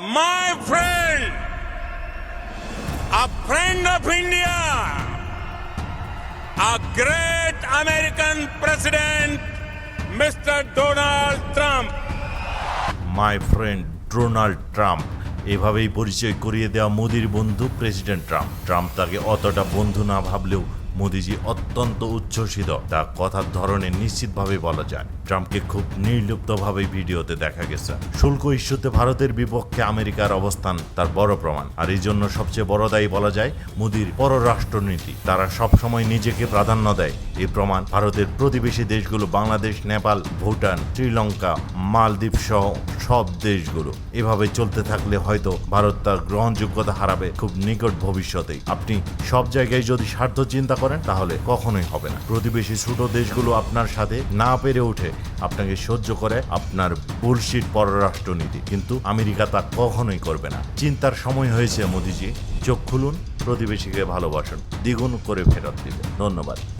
my friend, a friend of India, a great American president, Mr. Donald Trump. My friend Donald Trump এভাবেই পরিচয় করিয়ে দেওয়া মোদির বন্ধু প্রেসিডেন্ট ট্রাম্প ট্রাম্প তাকে অতটা বন্ধু না ভাবলেও মোদিজি অত্যন্ত উচ্ছ্বসিত। তা কথার ধরনে নিশ্চিতভাবে বলা যায়। ট্রাম্পকে খুব নির্লিপ্তভাবে ভিডিওতে দেখা গেছে। শুল্ক ইস্যুতে ভারতের বিপক্ষে আমেরিকার অবস্থান তার বড় প্রমাণ। আর এই জন্য সবচেয়ে বড় দায়ী বলা যায় মোদির পররাষ্ট্রনীতি। তারা সবসময় নিজেকে প্রাধান্য দেয়। এই প্রমাণ ভারতের প্রতিবেশী দেশগুলো বাংলাদেশ, নেপাল, ভুটান, শ্রীলঙ্কা, মালদ্বীপ সহ সব দেশগুলো। এভাবে চলতে থাকলে হয়তো ভারত তার গ্রহণযোগ্যতা হারাবে খুব নিকট ভবিষ্যতেই। আপনি সব জায়গায় যদি স্বার্থ চিন্তা করেন তাহলে কখনোই হবে না। প্রতিবেশী ছোট দেশগুলো আপনার সাথে না পেরে ওঠে আপনাকে সহ্য করে আপনার বুলশিট পররাষ্ট্রনীতি। কিন্তু আমেরিকা তা কখনোই করবে না। চিন্তার সময় হয়েছে, মোদিজি। চোখ খুলুন, প্রতিবেশীকে ভালোবাসুন। দ্বিগুণ করে ফেরত দিবে ধন্যবাদ।